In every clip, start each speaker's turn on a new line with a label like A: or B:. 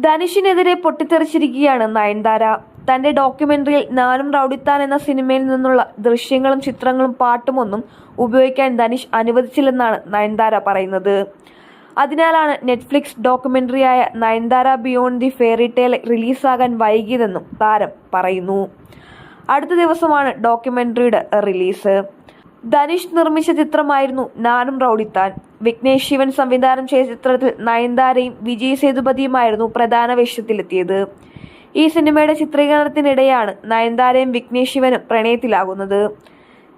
A: ധനുഷിനെതിരെ പൊട്ടിത്തെറിച്ചിരിക്കുകയാണ് നയൻതാര. തന്റെ ഡോക്യുമെന്ററിയിൽ നാനും റൌഡിത്താൻ എന്ന സിനിമയിൽ നിന്നുള്ള ദൃശ്യങ്ങളും ചിത്രങ്ങളും പാട്ടുമൊന്നും ഉപയോഗിക്കാൻ ധനുഷ് അനുവദിച്ചില്ലെന്നാണ് നയൻതാര പറയുന്നത്. അതിനാലാണ് Netflix ഡോക്യുമെന്ററിയായ Nayanthara beyond the fairy tale റിലീസാകാൻ വൈകിയതെന്നും താരം പറയുന്നു. അടുത്ത ദിവസമാണ് ഡോക്യുമെന്ററിയുടെ റിലീസ്. ധനുഷ് നിർമ്മിച്ച ചിത്രമായിരുന്നു നാനും റൌഡിത്താൻ. വിഘ്നേഷ് ശിവൻ സംവിധാനം ചെയ്ത ചിത്രത്തിൽ നയൻതാരയും വിജയ് സേതുപതിയുമായിരുന്നു പ്രധാന വേഷത്തിലെത്തിയത്. ഈ സിനിമയുടെ ചിത്രീകരണത്തിനിടെയാണ് നയൻതാരയും വിഘ്നേഷ് ശിവനും പ്രണയത്തിലാകുന്നത്.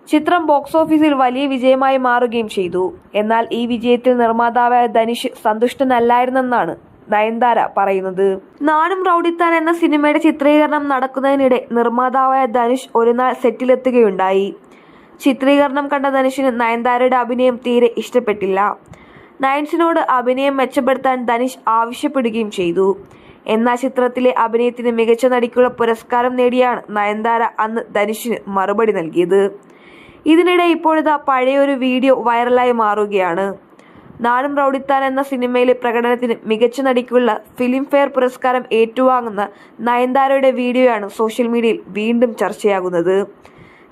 A: ചിത്രം ബോക്സ് ഓഫീസിൽ വലിയ വിജയമായി മാറുകയും ചെയ്തു. എന്നാൽ ഈ വിജയത്തിൽ നിർമ്മാതാവായ ധനുഷ് സന്തുഷ്ടനല്ലായിരുന്നെന്നാണ് നയൻതാര പറയുന്നത്. നാനും റൌഡിത്താൻ എന്ന സിനിമയുടെ ചിത്രീകരണം നടക്കുന്നതിനിടെ നിർമ്മാതാവായ ധനുഷ് ഒരു നാൾ സെറ്റിലെത്തുകയുണ്ടായി. ചിത്രീകരണം കണ്ട ധനുഷിന് നയൻതാരയുടെ അഭിനയം തീരെ ഇഷ്ടപ്പെട്ടില്ല. നയൻസിനോട് അഭിനയം മെച്ചപ്പെടുത്താൻ ധനുഷ് ആവശ്യപ്പെടുകയും ചെയ്തു. എന്നാൽ ചിത്രത്തിലെ അഭിനയത്തിന് മികച്ച നടിക്കുള്ള പുരസ്കാരം നേടിയാണ് നയൻതാര അന്ന് ധനുഷിന് മറുപടി നൽകിയത്. ഇതിനിടെ ഇപ്പോഴിതാ പഴയൊരു വീഡിയോ വൈറലായി മാറുകയാണ്. നാടും റൌഡിത്താൻ എന്ന സിനിമയിലെ പ്രകടനത്തിന് മികച്ച നടിക്കുള്ള ഫിലിം ഫെയർ പുരസ്കാരം ഏറ്റുവാങ്ങുന്ന നയൻതാരയുടെ വീഡിയോയാണ് സോഷ്യൽ മീഡിയയിൽ വീണ്ടും ചർച്ചയാകുന്നത്.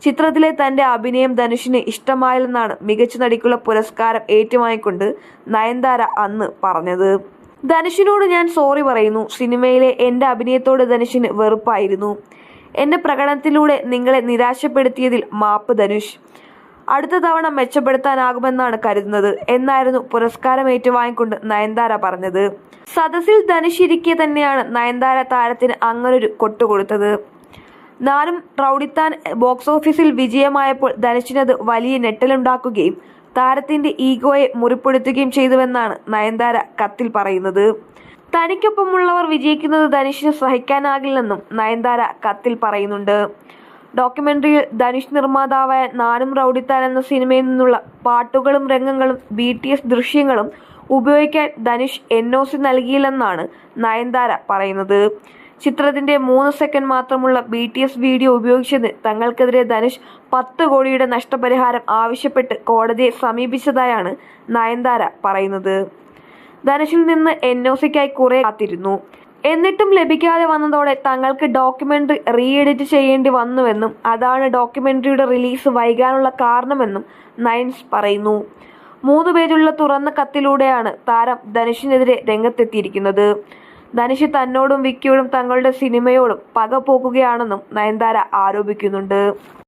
A: ചിത്രത്തിലെ തന്റെ അഭിനയം ധനുഷിന് ഇഷ്ടമായില്ലെന്നാണ് മികച്ച നടിക്കുള്ള പുരസ്കാരം ഏറ്റുവാങ്ങിക്കൊണ്ട് നയൻതാര അന്ന് പറഞ്ഞത്. ധനുഷിനോട് ഞാൻ സോറി പറയുന്നു. സിനിമയിലെ എന്റെ അഭിനയത്തോട് ധനുഷിന് വെറുപ്പായിരുന്നു. എന്റെ പ്രകടനത്തിലൂടെ നിങ്ങളെ നിരാശപ്പെടുത്തിയതിൽ മാപ്പ് ധനുഷ്. അടുത്ത തവണ മെച്ചപ്പെടുത്താനാകുമെന്നാണ് കരുതുന്നത്. എന്നായിരുന്നു പുരസ്കാരം ഏറ്റുവാങ്ങിക്കൊണ്ട് നയൻതാര പറഞ്ഞത്. സദസ്സിൽ ധനുഷിരിക്കെ തന്നെയാണ് നയൻതാര താരത്തിന് അങ്ങനൊരു കൊട്ടുകൊടുത്തത്. നാനും റൌഡിത്താൻ ബോക്സ് ഓഫീസിൽ വിജയമായപ്പോൾ ധനുഷിനത് വലിയ ഞെട്ടലുണ്ടാക്കുകയും താരത്തിന്റെ ഈഗോയെ മുറിപ്പെടുത്തുകയും ചെയ്തുവെന്നാണ് നയൻതാര കത്തിൽ പറയുന്നത്. തനിക്കൊപ്പമുള്ളവർ വിജയിക്കുന്നത് ധനുഷിന് സഹിക്കാനാകില്ലെന്നും നയൻതാര കത്തിൽ പറയുന്നുണ്ട്. ഡോക്യുമെന്ററിയിൽ ധനുഷ് നിർമ്മാതാവായ നാനും റൌഡിത്താൻ എന്ന സിനിമയിൽ നിന്നുള്ള പാട്ടുകളും രംഗങ്ങളും ബി ടി എസ് ദൃശ്യങ്ങളും ഉപയോഗിക്കാൻ ധനുഷ് എൻ ഒ സി നൽകിയില്ലെന്നാണ് നയൻതാര പറയുന്നത്. ചിത്രത്തിന്റെ മൂന്ന് സെക്കൻഡ് മാത്രമുള്ള ബി ടി എസ് വീഡിയോ ഉപയോഗിച്ചത് തങ്ങൾക്കെതിരെ ധനുഷ് പത്ത് കോടിയുടെ നഷ്ടപരിഹാരം ആവശ്യപ്പെട്ട് കോടതിയെ സമീപിച്ചതായാണ് നയൻതാര പറയുന്നത്. ധനുഷിൽ നിന്ന് എൻ ഒ സിക്കായി കുറെ കാത്തിരുന്നു. എന്നിട്ടും ലഭിക്കാതെ വന്നതോടെ തങ്ങൾക്ക് ഡോക്യുമെന്ററി റീ എഡിറ്റ് ചെയ്യേണ്ടി വന്നുവെന്നും അതാണ് ഡോക്യുമെന്ററിയുടെ റിലീസ് വൈകാനുള്ള കാരണമെന്നും നയൻസ് പറയുന്നു. മൂന്ന് പേരുള്ള തുറന്ന കത്തിലൂടെയാണ് താരം ധനുഷിനെതിരെ രംഗത്തെത്തിയിരിക്കുന്നത്. ധനുഷ് തന്നോടും വിക്കിയോടും തങ്ങളുടെ സിനിമയോടും പക പോക്കുകയാണെന്നും നയൻതാര ആരോപിക്കുന്നുണ്ട്.